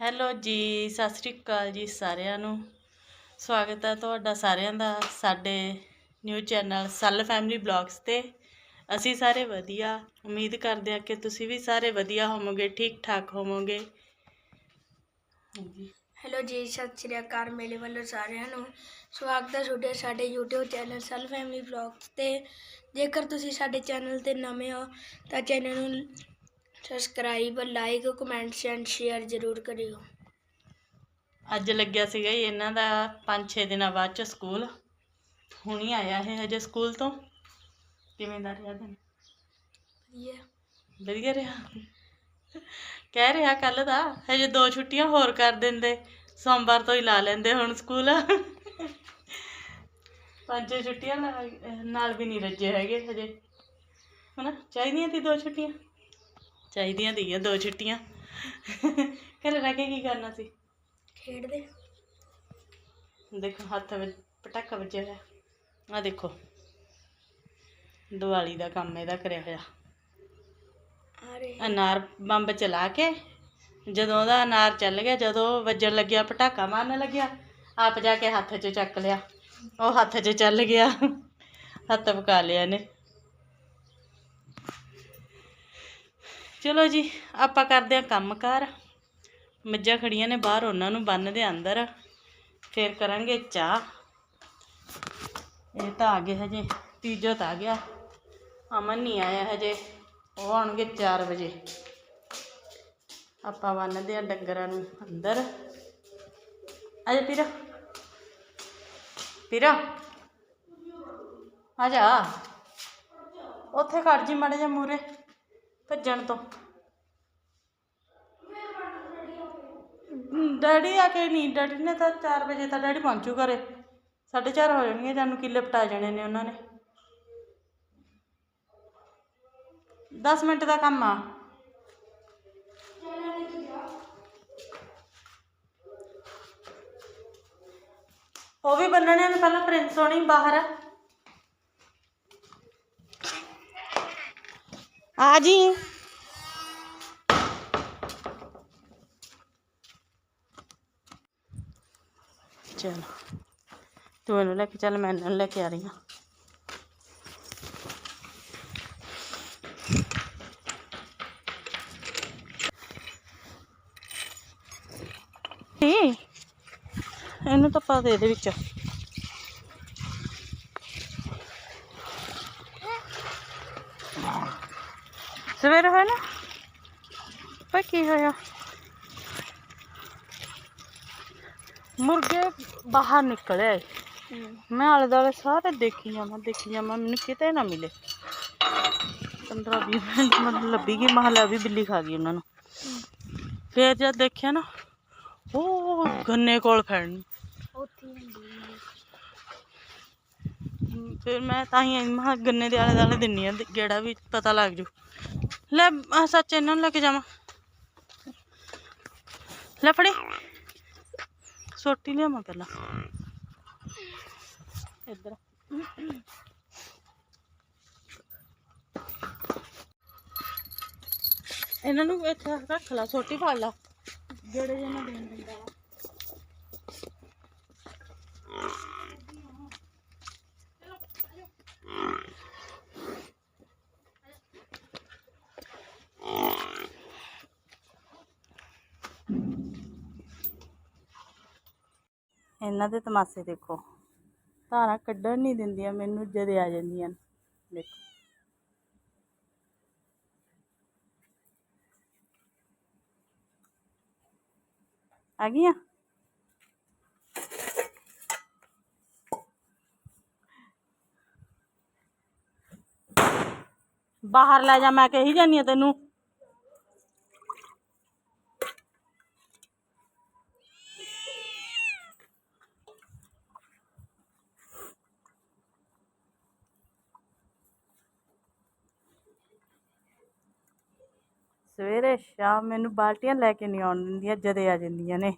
Hello ਜੀ, ਸਤਿ ਸ੍ਰੀ ਅਕਾਲ ਜੀ ਸਾਰਿਆਂ ਨੂੰ। ਸਵਾਗਤ ਹੈ ਤੁਹਾਡਾ ਸਾਰਿਆਂ ਦਾ ਸਾਡੇ new channel Sall family blogs ਤੇ। ਅਸੀਂ ਸਾਰੇ ਵਧੀਆ। ਉਮੀਦ ਕਰਦੇ ਹਾਂ ਕਿ ਤੁਸੀਂ ਵੀ ਸਾਰੇ ਵਧੀਆ ਹੋਵੋਗੇ ਠੀਕ ਠਾਕ ਹੋਵੋਗੇ। ਹਾਂਜੀ। ਹੈਲੋ ਜੀ, ਸਤਿ ਸ਼੍ਰੀ ਅਕਾਲ ਮੇਰੇ ਵੱਲੋਂ ਸਾਰਿਆਂ ਨੂੰ। ਸਵਾਗਤ ਹੈ ਤੁਹਾਡੇ ਸਾਡੇ YouTube channel Sall family vlogs ਤੇ। ਜੇਕਰ ਤੁਸੀਂ ਸਾਡੇ ਚੈਨਲ ਤੇ ਨਵੇਂ ਹੋ, ਤਾਂ ਚੈਨਲ ਨੂੰ subscribe like comment and share ਜ਼ਰੂਰ ਕਰਿਓ। ਅੱਜ ਲੱਗਿਆ ਸੀਗਾ ਜੀ ਇਹਨਾਂ ਦਾ 5-6 ਦਿਨਾਂ ਬਾਅਦ ਚ ਸਕੂਲ। ਹੁਣੀ ਆਇਆ ਇਹ ਹਜੇ ਸਕੂਲ ਤੋਂ। ਕਿਵੇਂ ਦਾ ਰਿਹਾ ਦਿਨ? ਵਧੀਆ। ਵਧੀਆ ਰਿਹਾ। ਕਹਿ ਰਿਹਾ ਕੱਲ ਦਾ ਹਜੇ ਦੋ ਛੁੱਟੀਆਂ ਹੋਰ ਕਰ ਦਿੰਦੇ। ਸੋਮਵਾਰ ਤੋਂ ਹੀ ਲਾ ਲੈਂਦੇ ਹੁਣ ਸਕੂਲ। ਪੰਜ ਛੁੱਟੀਆਂ ਨਾਲ- ਵੀ ਨਹੀਂ ਰੱਜੇ ਹੈਗੇ ਹਜੇ। ਹਨਾ? ਚਾਹੀਦੀਆਂ ਤੀ ਦੋ ਛੁੱਟੀਆਂ? ਚਾਹੀਦੀਆਂ ਦੀਆਂ ਦੋ ਛੁੱਟੀਆਂ। ਘਰੇ ਰਹਿ ਕੇ ਕੀ ਕਰਨਾ ਸੀ? ਖੇਡਦੇ। ਦੇਖੋ ਹੱਥ ਵਿੱਚ ਪਟਾਕਾ ਵੱਜਿਆ ਹੋਇਆ। ਆ ਦੇਖੋ। ਦੀਵਾਲੀ ਦਾ ਕੰਮ ਇਹਦਾ ਕਰਿਆ ਹੋਇਆ। ਅਨਾਰ ਬੰਬ ਚਲਾ ਕੇ ਜਦੋਂ ਉਹਦਾ ਅਨਾਰ ਚੱਲ ਗਿਆ ਜਦੋਂ ਵੱਜਣ ਲੱਗਿਆ ਪਟਾਕਾ ਮਾਰਨ ਲੱਗਿਆ ਆਪ ਜਾ ਕੇ ਹੱਥ 'ਚ ਚੱਕ ਲਿਆ। ਉਹ ਹੱਥ 'ਚ ਚੱਲ ਗਿਆ। ਹੱਥ ਪਕਾ ਲਿਆ ਇਹਨੇ। ਚਲੋ ਜੀ, ਆਪਾਂ ਕਰਦੇ ਆ ਕੰਮਕਾਰ ਮੱਝਾਂ ਖੜੀਆਂ ਨੇ ਬਾਹਰ, ਉਹਨਾਂ ਨੂੰ ਬੰਨਦੇ ਆ ਅੰਦਰ। ਫਿਰ ਕਰਾਂਗੇ ਚਾਹ। ਇਹ ਤਾਂ ਆ ਗਏ ਹਜੇ, ਤੀਜੋ ਤਾਂ ਆ ਗਿਆ। ਅਮਨ ਨਹੀਂ ਆਇਆ ਹਜੇ, ਉਹ ਆਉਣਗੇ 4 ਵਜੇ। ਆਪਾਂ ਬੰਨਦੇ ਆ ਡੰਗਰਾਂ ਨੂੰ ਅੰਦਰ। ਆਜਾ ਪੀਰਾ। ਪੀਰਾ। ਆਜਾ। ਉੱਥੇ ਖੜ ਜੀ ਮਾੜੇ ਜਿਹਾ ਮੂਰੇ ਭੱਜਣ ਤੋਂ। ਡੈਡੀ ਆ ਕੇ ਨਹੀਂ, ਡੈਡੀ ਨੇ ਤਾਂ 4 ਵਜੇ ਤਾਂ ਡੈਡੀ ਪਹੁੰਚੂ ਘਰੇ। 4:30 ਹੋ ਜਾਣਗੇ, ਜਾਨੂੰ ਕਿੱਲੇ ਪਟਾ ਜਾਣੇ ਨੇ ਉਹਨਾਂ ਨੇ। 10 ਮਿੰਟ ਦਾ ਕੰਮ ਆ। ਉਹ ਵੀ ਬੰਨਣੇ ਨੇ ਪਹਿਲਾਂ ਪ੍ਰਿੰਸ ਹੋਣੀ ਬਾਹਰ। ਆ ਜੀ ਚਲ ਤੂੰ ਇਹਨੂੰ ਲੈ ਕੇ ਚੱਲ ਮੈਂ ਇਹਨਾਂ ਨੂੰ ਲੈ ਕੇ ਆ ਰਹੀ ਹਾਂ ਇਹ ਇਹਨੂੰ ਤਾਂ ਪਾ ਦੇ ਇਹਦੇ ਵਿੱਚ ਸਵੇਰ ਹੋਇਆ ਨਾ? ਪਰ ਕੀ ਹੋਇਆ? ਮੁਰਗੇ ਬਾਹਰ ਨਿਕਲੇ। ਮੈਂ ਆਲੇ ਦੁਆਲੇ ਸਾਰੇ ਦੇਖੀ ਜਾਵਾਂ ਦੇਖੀ ਜਾਵਾਂ ਮੈਨੂੰ ਕਿਤੇ ਨਾ ਮਿਲੇ। 15 20 ਮਿੰਟ ਮੈਨੂੰ ਲੱਭੀ ਗਈ ਮਹਲਾ ਵੀ ਬਿੱਲੀ ਖਾ ਗਈ ਉਹਨਾਂ ਨੂੰ। ਫਿਰ ਜਦ ਦੇਖਿਆ ਨਾ ਉਹ ਗੰਨੇ ਕੋਲ ਫੜਨੀ ਉੱਥੇ ਹੁੰਦੀ। ਫਿਰ ਮੈਂ ਤਾਂ ਹੀ ਮਾ ਗੰਨੇ ਦੇ ਆਲੇ ਦੁਆਲੇ ਦਿੰਨੀ ਆ ਗੇੜਾ ਵੀ ਪਤਾ ਲੱਗ ਜੂ। ਲੈ, ਆਹ ਸੱਚ ਇਹਨਾਂ ਨੂੰ ਲੈ ਕੇ ਜਾਵਾਂ। ਲੈ ਫੜੀ। ਸੋਟੀ ਲਿਆਵਾਂ ਪਹਿਲਾਂ। ਇੱਧਰ। ਇਹਨਾਂ ਨੂੰ ਇੱਥੇ ਰੱਖ ਲਾ, ਸੋਟੀ ਫੜ ਲਾ। ਗੇੜੇ ਜਿਹੇ ਦੇਣ ਦਿੰਦਾ। ਇਹਨਾਂ ਦੇ ਤਮਾਸ਼ੇ ਦੇਖੋ। ਧਾਰਾਂ ਕੱਢਣ ਨਹੀਂ ਦਿੰਦੀਆਂ, ਮੈਨੂੰ ਜਦੇ ਆ ਜਾਂਦੀਆਂ ਦੇਖੋ। ਆ ਗਈਆਂ? ਬਾਹਰ ਲੈ ਜਾ, ਮੈਂ ਕਹੀ ਜਾਨੀ ਆ ਤੈਨੂੰ। ਹਮੇਸ਼ਾ ਮੈਨੂੰ ਬਾਲਟੀਆਂ ਲੈ ਕੇ ਨਹੀਂ ਆਉਣ ਦਿੰਦੀਆਂ, ਜਦੇ ਆ ਜਾਂਦੀਆਂ ਨੇ।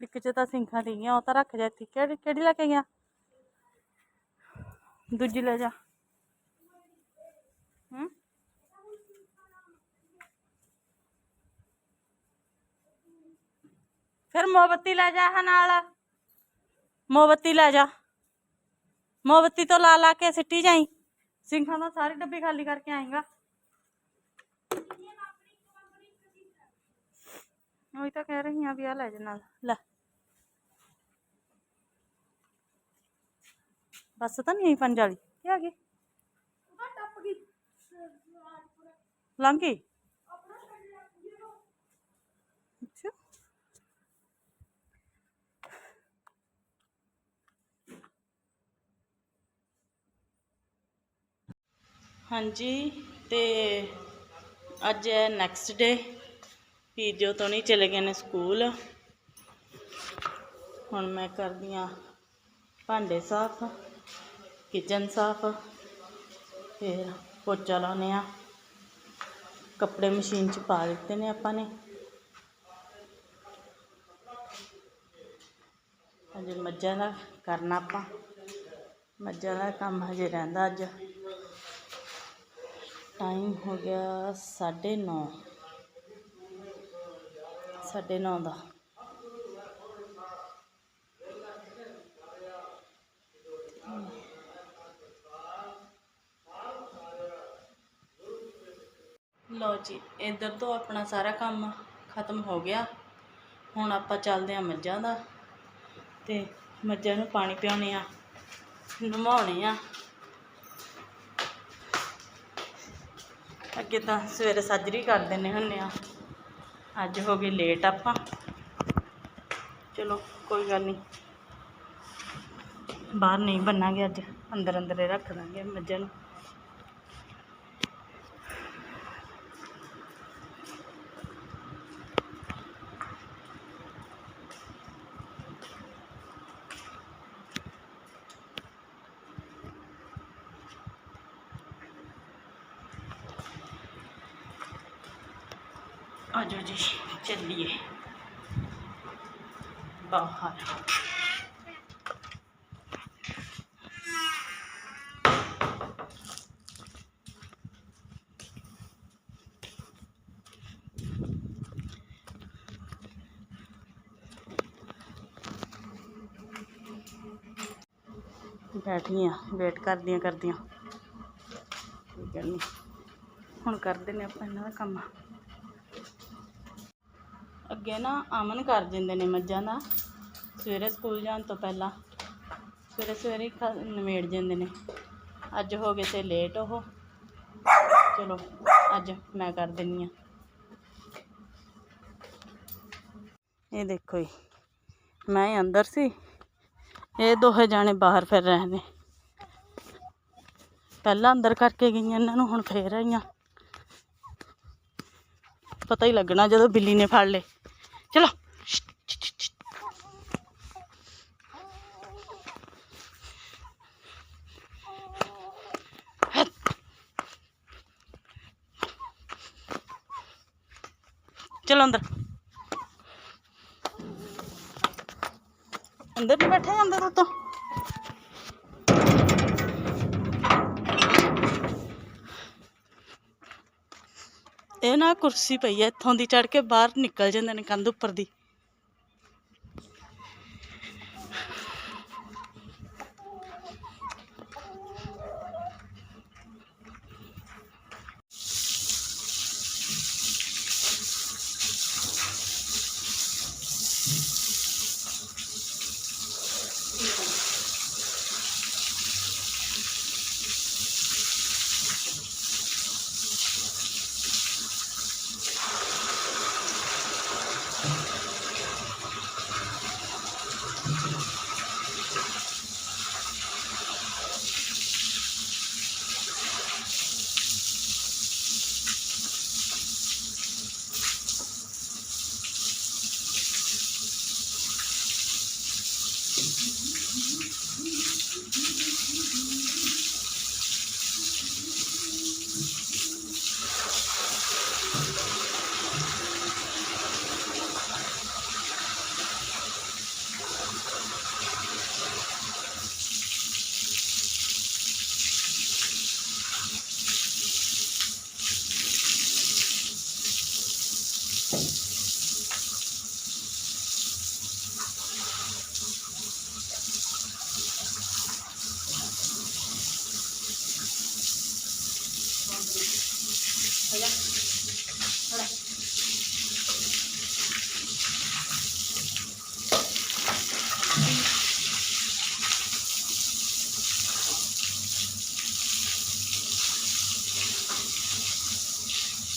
ਇੱਕ ਚ ਤਾਂ ਸਿੰਖਾਂ ਦੀਆਂ ਉਹ ਤਾਂ ਰੱਖ ਜਾ ਠੀਕ ਕਿਹੜੀ ਲੈ ਦੂਜੀ ਲੈ ਜਾ ਹੂੰ ਫਿਰ ਮੋਮਬੱਤੀ ਲੈ ਜਾ ਹਾਂ ਨਾਲ ਮੋਮਬੱਤੀ ਲੈ ਜਾ ਮੋਮਬੱਤੀ ਤੋਂ ਲਾ ਲਾ ਕੇ ਸਿੱਟੀ ਜਾਈ ਸਿੰਖਾਂ ਦਾ ਸਾਰੀ ਡੱਬੀ ਖਾਲੀ ਕਰਕੇ ਆਏਗਾ ਉਹੀ ਤਾਂ ਕਹਿ ਰਹੀ ਆ ਵੀ ਆ ਲੈ ਜਾ ਨਾਲ ਬਸ ਤਾਂ ਨਹੀਂ ਆਈ ਪੰਜ ਵਾਲੀ ਕੀ ਆ ਗਈ? ਲੰਘ ਗਈ? ਅੱਛਾ। ਹਾਂਜੀ ਤੇ ਅੱਜ ਹੈ ਨੈਕਸਟ ਡੇ ਵੀਰ ਜੋ ਤੋਂ ਨਹੀਂ ਚਲੇ ਗਏ ਨੇ ਸਕੂਲ। ਹੁਣ ਮੈਂ ਕਰਦੀ ਹਾਂ ਭਾਂਡੇ ਸਾਫ਼। ਕਿਚਨ ਸਾਫ਼, ਫਿਰ ਪੋਚਾ ਲਾਉਂਦੇ ਆ ਕੱਪੜੇ ਮਸ਼ੀਨ 'ਚ ਪਾ ਦਿੱਤੇ ਨੇ ਆਪਾਂ ਨੇ। ਅਜੇ ਮੱਝਾਂ ਦਾ ਕਰਨਾ ਆਪਾਂ। ਮੱਝਾਂ ਦਾ ਕੰਮ ਹਜੇ ਰਹਿੰਦਾ ਅੱਜ। ਟਾਈਮ ਹੋ ਗਿਆ ਸਾਢੇ ਨੌ। ਸਾਢੇ ਨੌ ਦਾ। ਲਓ ਜੀ, ਇੱਧਰ ਤੋਂ ਆਪਣਾ ਸਾਰਾ ਕੰਮ ਖਤਮ ਹੋ ਗਿਆ। ਹੁਣ ਆਪਾਂ ਚੱਲਦੇ ਹਾਂ ਮੱਝਾਂ ਦਾ ਤੇ ਮੱਝਾਂ ਨੂੰ ਪਾਣੀ ਪਿਆਉਣੇ ਆ ਨਵਾਉਣੇ ਆ। ਅੱਗੇ ਤਾਂ ਸਵੇਰੇ ਸਾਜਰੀ ਕਰ ਦਿੰਦੇ ਹੁੰਦੇ ਆ। ਅੱਜ ਹੋ ਗਏ ਲੇਟ ਆਪਾਂ। ਚਲੋ, ਕੋਈ ਗੱਲ ਨਹੀਂ। ਬਾਹਰ ਨਹੀਂ ਬੰਨਾਂਗੇ ਅੱਜ, ਅੰਦਰ ਅੰਦਰ ਹੀ ਰੱਖ ਦਾਂਗੇ ਮੱਝਾਂ ਨੂੰ। ਆਜੋ ਜੀ ਚੱਲੀਏ ਬਾਹਰ ਬੈਠੀ ਆ ਵੇਟ ਕਰਦੀਆਂ ਕਰਦੀਆਂ ਕੋਈ ਗੱਲ ਨਹੀਂ ਹੁਣ ਕਰਦੇ ਨੇ ਆਪਾਂ ਇਹਨਾਂ ਦਾ ਕੰਮ ਅੱਗੇ ਨਾ ਅਮਨ ਕਰ ਦਿੰਦੇ ਨੇ ਮੱਝਾਂ ਦਾ। ਸਵੇਰੇ ਸਕੂਲ ਜਾਣ ਤੋਂ ਪਹਿਲਾਂ ਸਵੇਰੇ ਸਵੇਰੇ ਹੀ ਖ- ਨਿਬੇੜ ਜਾਂਦੇ ਨੇ। ਅੱਜ ਹੋ ਗਏ ਤੇ ਲੇਟ ਉਹ। ਚਲੋ, ਅੱਜ ਮੈਂ ਕਰ ਦਿੰਨੀ ਆ। ਇਹ ਦੇਖੋ ਜੀ, ਮੈਂ ਅੰਦਰ ਸੀ। ਇਹ ਦੋਹੇ ਜਾਣੇ ਬਾਹਰ ਫਿਰ ਰਹੇ ਨੇ ਪਹਿਲਾਂ ਅੰਦਰ ਕਰਕੇ ਗਈਆਂ ਇਹਨਾਂ ਨੂੰ, ਹੁਣ ਫੇਰ ਆਈਆਂ। ਪਤਾ ਹੀ ਲੱਗਣਾ ਜਦੋਂ ਬਿੱਲੀ ਨੇ ਫੜ ਲਏ। ਚਲੋ। ਚਲੋ ਅੰਦਰ। ਅੰਦਰ ਵੀ ਬੈਠੇ ਜਾਂਦਾ ਤੂੰ ਤਾਂ? ਇਹ ਨਾ ਕੁਰਸੀ ਪਈ ਹੈ, ਇੱਥੋਂ ਦੀ ਚੜ ਕੇ ਬਾਹਰ ਨਿਕਲ ਜਾਂਦੇ ਨੇ ਕੰਧ ਉੱਪਰ ਦੀ।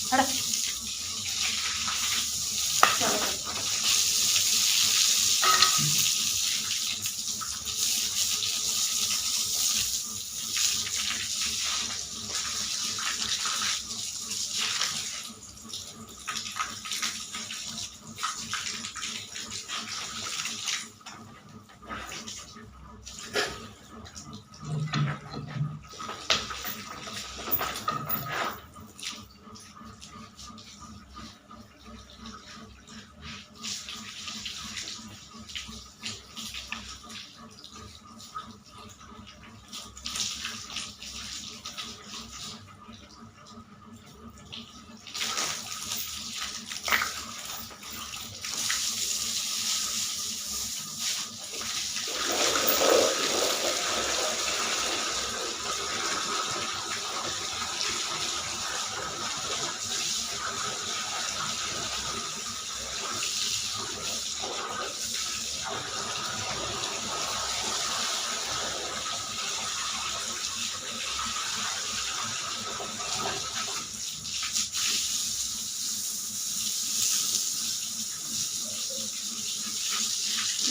好的。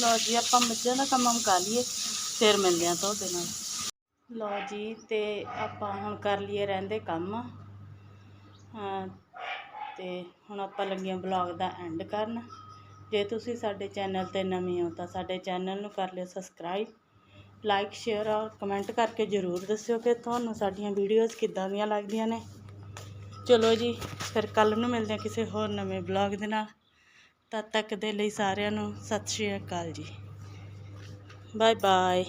ਲਓ ਜੀ, ਆਪਾਂ ਮੱਝਾਂ ਦਾ ਕੰਮ ਮੁਕਾ ਲਈਏ, ਫਿਰ ਮਿਲਦੇ ਹਾਂ ਤੁਹਾਡੇ ਨਾਲ। ਲਓ ਜੀ, ਤੇ ਆਪਾਂ ਹੁਣ ਕਰ ਲਈਏ ਰਹਿੰਦੇ ਕੰਮ। ਹਾਂ, ਤੇ ਹੁਣ ਆਪਾਂ ਲੱਗੀਆਂ ਬਲੌਗ ਦਾ ਐਂਡ ਕਰਨ। ਜੇ ਤੁਸੀਂ ਸਾਡੇ ਚੈਨਲ ਤੇ ਨਵੇਂ ਹੋ, ਤਾਂ ਸਾਡੇ ਚੈਨਲ ਨੂੰ ਕਰ ਲਿਓ ਸਬਸਕ੍ਰਾਈਬ ਲਾਈਕ ਸ਼ੇਅਰ ਔਰ ਕਮੈਂਟ ਕਰਕੇ ਜ਼ਰੂਰ ਦੱਸਿਓ ਕਿ ਤੁਹਾਨੂੰ ਸਾਡੀਆਂ ਵੀਡੀਓਜ਼ ਕਿੱਦਾਂ ਦੀਆਂ ਲੱਗਦੀਆਂ ਨੇ। ਚਲੋ ਜੀ, ਫਿਰ ਕੱਲ ਨੂੰ ਮਿਲਦੇ ਹਾਂ ਕਿਸੇ ਹੋਰ ਨਵੇਂ ਬਲੌਗ ਦੇ ਨਾਲ। ਤਦ ਤੱਕ ਦੇ ਲਈ ਸਾਰਿਆਂ ਨੂੰ ਸਤਿ ਸ਼੍ਰੀ ਅਕਾਲ ਜੀ। Bye bye